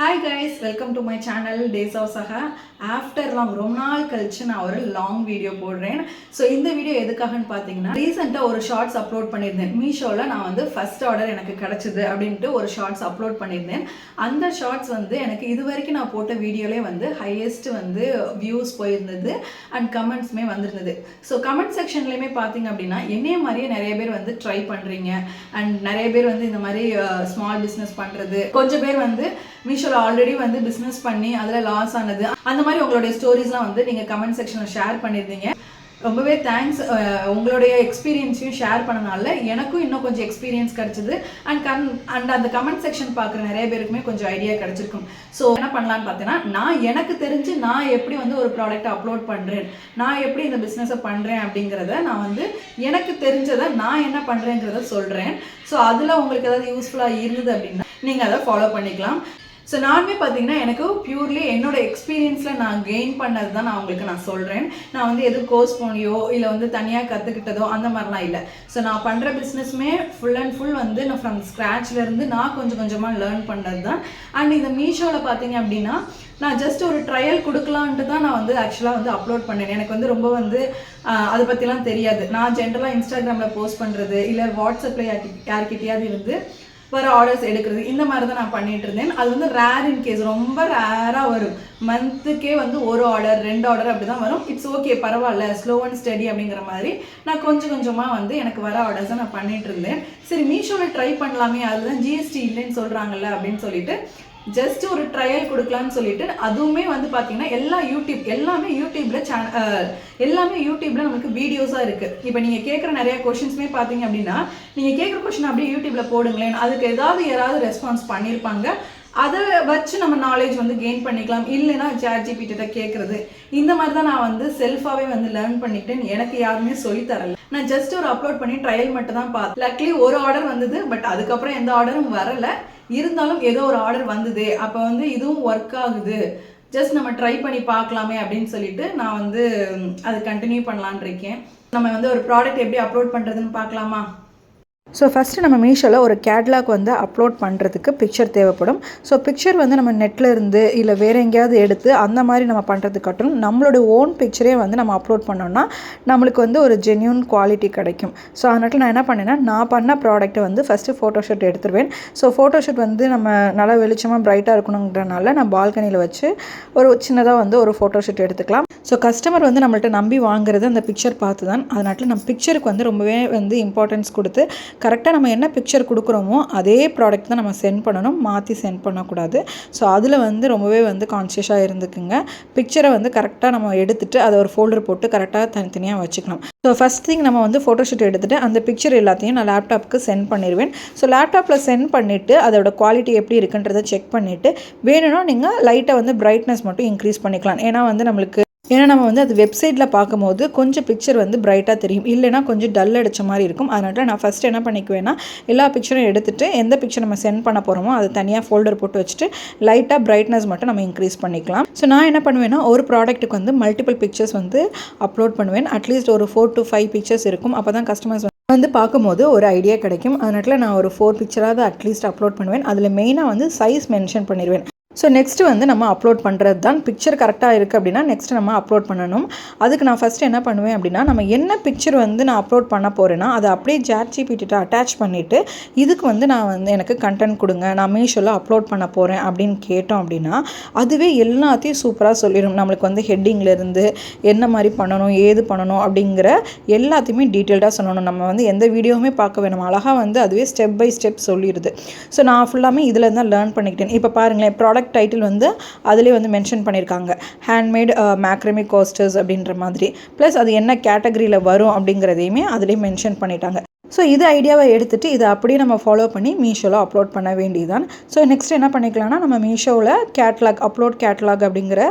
Hi guys welcome to my channel days of Saha after long ரொம்ப நாள் கழிச்சு நான் ஒரு லாங் வீடியோ போடுறேன். ஸோ இந்த வீடியோ எதுக்காகன்னு பார்த்தீங்கன்னா ரீசெண்டாக ஒரு ஷார்ட்ஸ் அப்லோட் பண்ணியிருந்தேன். மீஷோவில் நான் வந்து ஃபஸ்ட் ஆர்டர் எனக்கு கிடச்சிது அப்படின்ட்டு ஒரு ஷார்ட்ஸ் அப்லோட் பண்ணியிருந்தேன். அந்த ஷார்ட்ஸ் வந்து எனக்கு இது வரைக்கும் நான் போட்ட வீடியோலே வந்து ஹையஸ்ட் வந்து வியூஸ் போயிருந்தது அண்ட் கமெண்ட்ஸுமே வந்திருந்தது. ஸோ கமெண்ட் செக்ஷன்லேயுமே பார்த்தீங்க அப்படின்னா என்னைய மாதிரியே நிறைய பேர் வந்து ட்ரை பண்ணுறீங்க அண்ட் நிறைய பேர் வந்து இந்த மாதிரி ஸ்மால் பிஸ்னஸ் பண்ணுறது கொஞ்சம் பேர் வந்து மீஷோவில் ஆல்ரெடி வந்து பிஸ்னஸ் பண்ணி அதில் லாஸ் ஆனது. அந்த மாதிரி உங்களுடைய ஸ்டோரிஸ்லாம் வந்து நீங்கள் கமெண்ட் செக்ஷனில் ஷேர் பண்ணியிருந்தீங்க ரொம்பவே தேங்க்ஸ் உங்களுடைய எக்ஸ்பீரியன்ஸையும் ஷேர் பண்ணனால எனக்கும் இன்னும் கொஞ்சம் எக்ஸ்பீரியன்ஸ் கிடச்சிது. அண்ட் கன் அண்ட் அந்த கமெண்ட் செக்ஷன் பார்க்குற நிறைய பேருக்குமே கொஞ்சம் ஐடியா கிடச்சிருக்கும். ஸோ என்ன பண்ணலான்னு பார்த்தீங்கன்னா நான் எனக்கு தெரிஞ்சு நான் எப்படி வந்து ஒரு ப்ராடக்ட்டை அப்லோட் பண்ணுறேன் நான் எப்படி இந்த பிஸ்னஸை பண்ணுறேன் அப்படிங்கிறத நான் வந்து எனக்கு தெரிஞ்சதை நான் என்ன பண்ணுறேங்கிறத சொல்கிறேன் ஸோ அதில் உங்களுக்கு ஏதாவது யூஸ்ஃபுல்லாக இருந்தது அப்படின்னா நீங்கள் அதை ஃபாலோ பண்ணிக்கலாம். ஸோ நானுமே பார்த்தீங்கன்னா எனக்கு பியூர்லி என்னோட எக்ஸ்பீரியன்ஸில் நான் கெயின் பண்ணது தான் நான் உங்களுக்கு நான் சொல்கிறேன் நான் வந்து எதுவும் கோர்ஸ் போனியோ இல்லை வந்து தனியாக கற்றுக்கிட்டதோ அந்த மாதிரிலாம் இல்லை. ஸோ நான் பண்ணுற பிஸ்னஸ்மே ஃபுல் அண்ட் ஃபுல் வந்து நான் ஃப்ரம் ஸ்க்ராட்ச்லேருந்து நான் கொஞ்சம் கொஞ்சமாக லேர்ன் பண்ணது தான். அண்ட் இந்த மீஷோவில் பார்த்தீங்க அப்படின்னா நான் ஜஸ்ட் ஒரு ட்ரையல் கொடுக்கலான்ட்டு தான் நான் வந்து ஆக்சுவலாக வந்து அப்லோட் பண்ணேன். எனக்கு வந்து ரொம்ப வந்து அதை பற்றிலாம் தெரியாது. நான் ஜென்ரலாக இன்ஸ்டாகிராமில் போஸ்ட் பண்ணுறது இல்லை வாட்ஸ்அப்பில் யார்கி யார்கிட்டயாவது இருந்து வர ஆர்டர்ஸ் எடுக்கிறது. இந்த மாதிரி தான் நான் பண்ணிட்டு இருந்தேன். அது வந்து ரேர் இன் கேஸ் ரொம்ப ரேராக வரும். மந்த்துக்கே வந்து ஒரு ஆர்டர் ரெண்டு ஆர்டர் அப்படி தான் வரும். இட்ஸ் ஓகே பரவாயில்ல. ஸ்லோ அண்ட் ஸ்டடி அப்படிங்கிற மாதிரி நான் கொஞ்சம் கொஞ்சமாக வந்து எனக்கு வர ஆர்டர்ஸை நான் பண்ணிட்டு இருந்தேன். சரி மீஷோவில் ட்ரை பண்ணலாமே. அதுதான் ஜிஎஸ்டி இல்லைன்னு சொல்கிறாங்கல்ல அப்படின்னு சொல்லிட்டு ஜஸ்ட் ஒரு ட்ரையல் கொடுக்கலான்னு சொல்லிட்டு அதுவுமே வந்து பார்த்தீங்கன்னா எல்லா யூடியூப் எல்லாமே யூடியூப்ல சேனல் எல்லாமே யூடியூப்ல நமக்கு வீடியோஸாக இருக்கு. இப்போ நீங்கள் கேட்குற நிறைய கொஷின்ஸுமே பார்த்தீங்க அப்படின்னா நீங்கள் கேட்குற கொஷின் அப்படியே யூடியூப்ல போடுங்களேன். அதுக்கு ஏதாவது யாராவது ரெஸ்பான்ஸ் பண்ணியிருப்பாங்க அதை வச்சு நம்ம நாலேஜ் வந்து கெயின் பண்ணிக்கலாம். இல்லைன்னா சேட் ஜிபிட்ட கேட்குறது இந்த மாதிரி தான் நான் வந்து செல்ஃபாகவே வந்து லேர்ன் பண்ணிக்கிட்டேன் எனக்கு யாருமே சொல்லி தரல. நான் ஜஸ்ட் ஒரு அப்லோட் பண்ணி ட்ரையல் மட்டும் தான் பார்த்தேன் லக்லி ஒரு ஆர்டர் வந்தது பட் அதுக்கப்புறம் எந்த ஆர்டரும் வரலை. இருந்தாலும் ஏதோ ஒரு ஆர்டர் வந்தது. அப்போ வந்து இதுவும் ஒர்க் ஆகுது. ஜஸ்ட் நம்ம ட்ரை பண்ணி பார்க்கலாமே அப்படின்னு சொல்லிட்டு நான் வந்து அதை கண்டினியூ பண்ணலான் இருக்கேன். நம்ம வந்து ஒரு ப்ராடக்ட் எப்படி அப்லோட் பண்ணுறதுன்னு பார்க்கலாமா? ஸோ ஃபஸ்ட்டு நம்ம மீஷோவில் ஒரு கேட்லாக் வந்து அப்லோட் பண்ணுறதுக்கு பிக்சர் தேவைப்படும். ஸோ பிக்சர் வந்து நம்ம நெட்டில் இருந்து இல்லை வேறு எங்கேயாவது எடுத்து அந்த மாதிரி நம்ம பண்ணுறது கட்டணும். நம்மளோட ஓன் பிக்சரே வந்து நம்ம அப்லோட் பண்ணோன்னா நம்மளுக்கு வந்து ஒரு ஜென்யூன் குவாலிட்டி கிடைக்கும். ஸோ அதனால நான் என்ன பண்ணேன்னா நான் பண்ண ப்ராடக்ட்டை வந்து ஃபஸ்ட்டு ஃபோட்டோஷூட் எடுத்துருவேன். ஸோ ஃபோட்டோஷூட் வந்து நம்ம நல்லா வெளிச்சமாக ப்ரைட்டாக இருக்கணுங்கிறனால நான் பால்கனியில் வச்சு ஒரு சின்னதாக வந்து ஒரு ஃபோட்டோஷூட் எடுத்துக்கலாம். ஸோ கஸ்டமர் வந்து நம்மள்ட்ட நம்பி வாங்குறது அந்த பிக்சர் பார்த்து தான் அதனால நம்ம பிக்சருக்கு வந்து ரொம்பவே வந்து இம்பார்ட்டன்ஸ் கொடுத்து கரெக்டாக நம்ம என்ன பிக்சர் கொடுக்குறோமோ அதே ப்ராடக்ட் தான் நம்ம சென்ட் பண்ணணும். மாற்றி சென்ட் பண்ணக்கூடாது. ஸோ அதில் வந்து ரொம்பவே வந்து கான்சியஸாக இருந்துக்குங்க. பிக்சரை வந்து கரெக்டாக நம்ம எடுத்துகிட்டு அதை ஒரு ஃபோல்டர் போட்டு கரெக்டாக தனித்தனியாக வச்சுக்கணும். ஸோ ஃபஸ்ட் திங் நம்ம வந்து ஃபோட்டோஷூட் எடுத்துகிட்டு அந்த பிக்சர் எல்லாத்தையும் நான் லேப்டாப்புக்கு சென்ட் பண்ணிடுவேன் ஸோ லேப்டாப்பில் சென்ட் பண்ணிவிட்டு அதோட குவாலிட்டி எப்படி இருக்குன்றதை செக் பண்ணிவிட்டு வேணும்னா நீங்கள் லைட்டாக வந்து பிரைட்னஸ் மட்டும் இன்க்ரீஸ் பண்ணிக்கலாம். ஏன்னா வந்து நம்மளுக்கு ஏன்னா நம்ம வந்து அது வெப்சைட்டில் பார்க்கும்போது கொஞ்சம் பிக்சர் வந்து பிரைட்டாக தெரியும். இல்லைனா கொஞ்சம் டல் அடித்த மாதிரி இருக்கும். அதனால நான் ஃபஸ்ட்டு என்ன பண்ணிக்குவேன்னா எல்லா பிக்சரும் எடுத்துகிட்டு எந்த பிக்சர் நம்ம சென்ட் பண்ண போகிறோமோ அது தனியாக ஃபோல்டர் போட்டு வச்சுட்டு லைட்டாக பிரைட்னஸ் மட்டும் நம்ம இன்க்ரீஸ் பண்ணிக்கலாம். ஸோ நான் என்ன பண்ணுவேன்னா ஒரு ப்ராடக்ட்டுக்கு வந்து மல்டிபிள் பிக்சர்ஸ் வந்து அப்லோட் பண்ணுவேன். அட்லீஸ்ட் ஒரு ஃபோர் டு ஃபைவ் பிக்சர்ஸ் இருக்கும். அப்போ தான் கஸ்டமர்ஸ் வந்து பார்க்கும்போது ஒரு ஐடியா கிடைக்கும். அதனால நான் ஒரு ஃபோர் பிக்சராக அட்லீஸ்ட் அப்லோட் பண்ணுவேன். அதில் மெயினாக வந்து சைஸ் மென்ஷன் பண்ணிடுவேன் ஸோ நெக்ஸ்ட்டு வந்து நம்ம அப்லோட் பண்ணுறது தான் பிக்சர் கரெக்டாக இருக்குது அப்படின்னா நெக்ஸ்ட் நம்ம அப்லோட் பண்ணணும். அதுக்கு நான் ஃபஸ்ட்டு என்ன பண்ணுவேன் அப்படின்னா நம்ம என்ன பிக்சர் வந்து நான் அப்லோட் பண்ண போகிறேன்னா அதை அப்படியே ஜாட் ஜிபிட்ட அட்டாச் பண்ணிவிட்டு இதுக்கு வந்து நான் வந்து எனக்கு கண்டென்ட் கொடுங்க. நான் மீஷோவில் அப்லோட் பண்ண போகிறேன் அப்படின்னு கேட்டோம் அப்படின்னா அதுவே எல்லாத்தையும் சூப்பராக சொல்லிடும் நம்மளுக்கு வந்து ஹெட்டிங்லேருந்து என்ன மாதிரி பண்ணணும் ஏது பண்ணணும் அப்படிங்கிற எல்லாத்தையுமே டீட்டெயில்டாக சொல்லணும். நம்ம வந்து எந்த வீடியோவுமே பார்க்க வேணும். அழகாக வந்து அதுவே ஸ்டெப் பை ஸ்டெப் சொல்லிடுது ஸோ நான் ஃபுல்லாமே இதில் தான் லேர்ன் பண்ணிக்கிட்டேன். இப்போ பாருங்களேன் ப்ராடக்ட் ப்ராடக்ட் டைட்டில் வந்து அதிலே வந்து மென்ஷன் பண்ணியிருக்காங்க ஹேண்ட்மேட் மேக்ரமிக் கோஸ்டர்ஸ் அப்படின்ற மாதிரி. ப்ளஸ் அது என்ன கேட்டகரியில் வரும் அப்படிங்கிறதையுமே அதிலே மென்ஷன் பண்ணிட்டாங்க. ஸோ இது ஐடியாவை எடுத்துகிட்டு இதை அப்படியே நம்ம ஃபாலோ பண்ணி மீஷோவில் அப்லோட் பண்ண வேண்டியதுதான். ஸோ நெக்ஸ்ட் என்ன பண்ணிக்கலாம்னா நம்ம மீஷோவில் கேட்லாக் அப்லோட் கேட்லாக் அப்படிங்கிற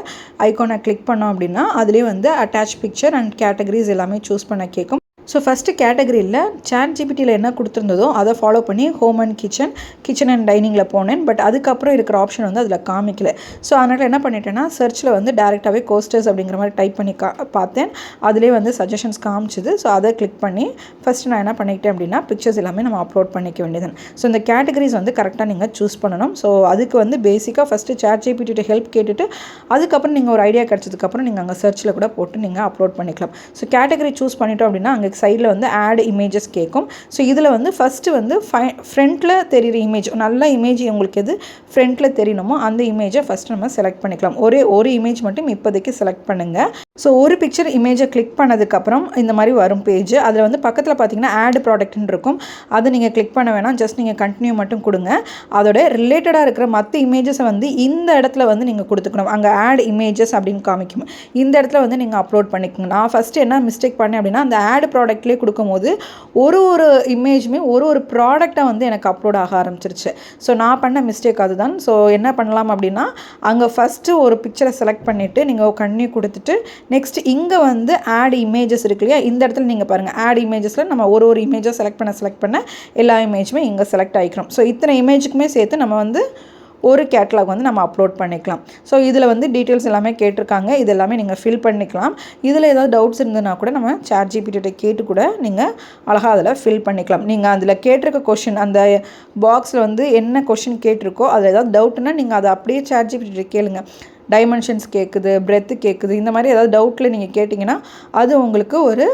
ஐக்கானை கிளிக் பண்ணோம் அப்படின்னா அதுலேயே வந்து அட்டாச் பிக்சர் அண்ட் கேட்டகரிஸ் எல்லாமே சூஸ் பண்ண கேட்கும் ஸோ ஃபஸ்ட்டு கேட்டகரியில் சேட் ஜிபிடியில் என்ன கொடுத்துருந்ததோ அதை ஃபாலோ பண்ணி home and kitchen kitchen and டைனிங்கில் போனேன். பட் அதுக்கப்புறம் இருக்கிற ஆப்ஷன் வந்து அதில் காமிக்கல. ஸோ அதனால் என்ன பண்ணிட்டேன்னா சர்ச்சில் வந்து டேரெக்டாகவே கோஸ்டர்ஸ் அப்படிங்கிற மாதிரி டைப் பண்ணி கா பார்த்தேன். அதிலே வந்து சஜஷன்ஸ் காமிச்சிது. ஸோ அதை கிளிக் பண்ணி ஃபஸ்ட்டு நான் என்ன பண்ணிக்கிட்டேன் அப்படின்னா பிக்சர்ஸ் எல்லாமே நம்ம அப்லோட் பண்ணிக்க வேண்டியது ஸோ இந்த கேட்டகரிஸ் வந்து கரெக்டாக நீங்கள் சூஸ் பண்ணணும். ஸோ அதுக்கு வந்து பேசிக்காக ஃபஸ்ட்டு சேட் ஜிபிடிட்ட ஹெல்ப் கேட்டுட்டு அதுக்கப்புறம் நீங்கள் ஒரு ஐடியா கிடச்சதுக்கப்புறம் நீங்கள் அங்கே சர்ச்சில் கூட போட்டு நீங்கள் அப்லோட் பண்ணிக்கலாம். ஸோ கேட்டகரி சூஸ் பண்ணிட்டோம் அப்படின்னா அங்கே சைடில் வந்து ஆட் இமேஜஸ் கேட்கும் ஸோ இதில் வந்து ஃபஸ்ட்டு வந்து ஃபை ஃப்ரண்ட்டில் தெரிகிற இமேஜ் நல்ல இமேஜ் உங்களுக்கு எது ஃப்ரண்ட்டில் தெரியணுமோ அந்த இமேஜை ஃபஸ்ட்டு நம்ம செலக்ட் பண்ணிக்கலாம். ஒரே ஒரு இமேஜ் மட்டும் இப்போதைக்கு செலக்ட் பண்ணுங்கள் ஸோ ஒரு பிக்சர் இமேஜை கிளிக் பண்ணதுக்கப்புறம் இந்த மாதிரி வரும் பேஜ் அதில் வந்து பக்கத்தில் பார்த்தீங்கன்னா ஆட் ப்ராடக்ட்னு இருக்கும். அதை நீங்கள் கிளிக் பண்ண வேணாம். ஜஸ்ட் நீங்கள் கண்டினியூ மட்டும் கொடுங்க. அதோட ரிலேட்டடாக இருக்கிற மற்ற இமேஜஸை வந்து இந்த இடத்துல வந்து நீங்கள் கொடுத்துக்கணும். அங்கே ஆட் இமேஜஸ் அப்படின்னு காமிக்கும். இந்த இடத்துல வந்து நீங்கள் அப்லோட் பண்ணிக்கோங்க. நான் ஃபஸ்ட்டு என்ன மிஸ்டேக் பண்ணேன் அப்படின்னா அந்த ஆட் ப்ராடக்ட்லேயே கொடுக்கும்போது ஒரு ஒரு இமேஜுமே ஒரு ஒரு ப்ராடக்டை வந்து எனக்கு அப்லோட் ஆக ஆரம்பிச்சிருச்சு. ஸோ நான் பண்ண மிஸ்டேக் அதுதான். ஸோ என்ன பண்ணலாம் அப்படின்னா அங்கே ஃபஸ்ட்டு ஒரு பிக்சரை செலக்ட் பண்ணிவிட்டு நீங்கள் கண்ணி கொடுத்துட்டு நெக்ஸ்ட் இங்கே வந்து ஆட் இமேஜஸ் இருக்கு இல்லையா? இந்த இடத்துல நீங்கள் பாருங்கள் ஆட் இமேஜஸில் நம்ம ஒரு ஒரு இமேஜை செலக்ட் பண்ண செலக்ட் பண்ண எல்லா இமேஜுமே இங்கே செலக்ட் ஆகிக்கிறோம் ஸோ இத்தனை இமேஜுக்குமே சேர்த்து நம்ம வந்து ஒரு கேட்லாக் வந்து நம்ம அப்லோட் பண்ணிக்கலாம். ஸோ இதில் வந்து டீட்டெயில்ஸ் எல்லாமே கேட்டிருக்காங்க. இது எல்லாமே நீங்கள் ஃபில் பண்ணிக்கலாம். இதில் ஏதாவது டவுட்ஸ் இருந்ததுன்னா கூட நம்ம சேட் ஜிபிடிட்ட கேட்டு கூட நீங்கள் அழகாக அதில் ஃபில் பண்ணிக்கலாம். நீங்கள் அதில் கேட்டிருக்க கொஷின் அந்த பாக்ஸில் வந்து என்ன கொஷின் கேட்டிருக்கோ அதில் ஏதாவது டவுட்னா நீங்கள் அதை அப்படியே சேட் ஜிபிடிட்ட கேளுங்க. டைமென்ஷன்ஸ் கேட்குது பிரெத்து கேட்குது இந்த மாதிரி ஏதாவது டவுட்டில் நீங்கள் கேட்டிங்கன்னா அது உங்களுக்கு ஒரு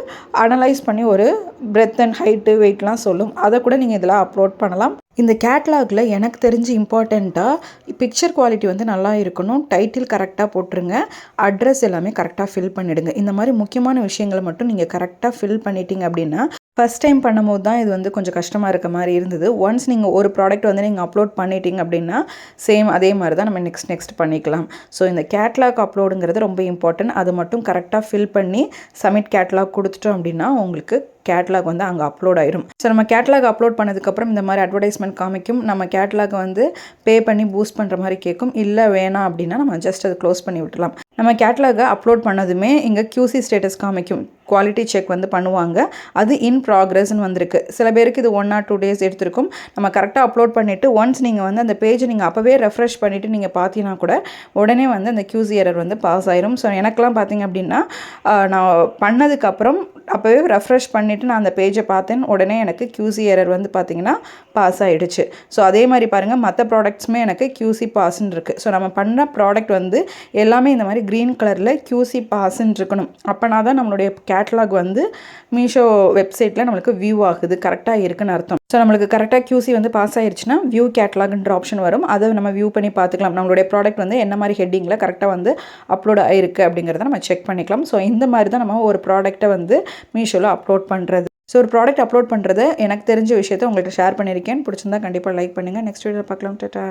அனலைஸ் பண்ணி ஒரு பிரெத் அண்ட் ஹைட்டு வெயிட்லாம் சொல்லும். அதை கூட நீங்கள் இதில் அப்லோட் பண்ணலாம். இந்த கேட்லாகில் எனக்கு தெரிஞ்சு இம்பார்ட்டண்ட்டாக பிக்சர் குவாலிட்டி வந்து நல்லா இருக்கணும். டைட்டில் கரெக்டாக போட்டுருங்க. அட்ரஸ் எல்லாமே கரெக்டாக ஃபில் பண்ணிவிடுங்க இந்த மாதிரி முக்கியமான விஷயங்களை மட்டும் நீங்கள் கரெக்டாக ஃபில் பண்ணிட்டீங்க அப்படின்னா ஃபஸ்ட் டைம் பண்ணும்போது தான் இது வந்து கொஞ்சம் கஷ்டமாக இருக்க மாதிரி இருந்தது. ஒன்ஸ் நீங்கள் ஒரு ப்ராடக்ட் வந்து நீங்கள் அப்லோட் பண்ணிட்டீங்க அப்படின்னா சேம் அதே மாதிரி தான் நம்ம நெக்ஸ்ட் நெக்ஸ்ட் பண்ணிக்கலாம். ஸோ இந்த கேட்லாக் அப்லோடுங்கிறது ரொம்ப இம்பார்ட்டன்ட் அது மட்டும் கரெக்டாக ஃபில் பண்ணி சப்மிட் கேட்லாக் கொடுத்துட்டோம் அப்படின்னா உங்களுக்கு கேட்லாக் வந்து அங்கே அப்லோட் ஆயிரும். ஸோ நம்ம கேட்லாக் அப்லோட் பண்ணதுக்கப்புறம் இந்த மாதிரி அட்வர்டைஸ்மெண்ட் காமிக்கும். நம்ம கேட்லாக் வந்து பே பண்ணி பூஸ்ட் பண்ணுற மாதிரி கேட்கும் இல்லை வேணாம் அப்படின்னா நம்ம ஜஸ்ட் அதை க்ளோஸ் பண்ணி விட்டுலாம் நம்ம கேட்லாகை அப்லோட் பண்ணதுமே இங்கே கியூசி ஸ்டேட்டஸ் காமிக்கும். குவாலிட்டி செக் வந்து பண்ணுவாங்க. அது இன் ப்ராக்ரஸ்னு வந்திருக்கு. சில பேருக்கு இது ஒன் ஆர் டூ டேஸ் எடுத்திருக்கும். நம்ம கரெக்டாக அப்லோட் பண்ணிவிட்டு ஒன்ஸ் நீங்கள் வந்து அந்த பேஜை நீங்கள் அப்போவே ரெஃப்ரெஷ் பண்ணிவிட்டு நீங்கள் பார்த்தீங்கன்னா கூட உடனே வந்து அந்த கியூசி எரர் வந்து பாஸ் ஆயிரும். ஸோ எனக்கெல்லாம் பார்த்தீங்க அப்படின்னா நான் பண்ணதுக்கப்புறம் அப்போவே ரெஃப்ரெஷ் பண்ணிவிட்டு நான் அந்த பேஜை பார்த்தேன். உடனே எனக்கு கியூசி எரர் வந்து பார்த்தீங்கன்னா பாஸ் ஆகிடுச்சு ஸோ அதே மாதிரி பாருங்கள் மற்ற ப்ராடக்ட்ஸுமே எனக்கு கியூசி பாஸ்ன்னு இருக்குது ஸோ நம்ம பண்ண ப்ராடக்ட் வந்து எல்லாமே இந்த மாதிரி க்ரீன் கலரில் கியூசி பாஸ்ன்னு இருக்கணும். அப்போனா தான் நம்மளுடைய கேட்லாக் வந்து மீஷோ வெப்சைட்டில் நம்மளுக்கு வியூ ஆகுது. கரெக்டாக இருக்குன்னு அர்த்தம். ஸோ நம்மளுக்கு கரெக்டாக கியூசி வந்து பாஸ் ஆயிருச்சுன்னா வியூ கேட்லாக்ன்ற ஆப்ஷன் வரும். அதை நம்ம வியூ பண்ணி பார்த்துக்கலாம். நம்மளுடைய ப்ராடக்ட் வந்து என்ன மாதிரி ஹெட்டிங்கில் கரெக்டாக வந்து அப்லோட் ஆயிருக்கு அப்படிங்கிறத நம்ம செக் பண்ணிக்கலாம். ஸோ இந்த மாதிரி தான் நம்ம ஒரு ப்ராடக்ட்டை வந்து மீஷோவில் அப்லோட் பண்ணுறது ஸோ ஒரு ப்ராடக்ட் அப்லோட் பண்ணுறது எனக்கு தெரிஞ்ச விஷயத்த உங்கள்கிட்ட ஷேர் பண்ணியிருக்கேன் பிடிச்சிருந்தா கண்டிப்பாக லைக் பண்ணுங்கள் நெக்ஸ்ட் வீடியோவில் பார்க்கலாம். டேட்டா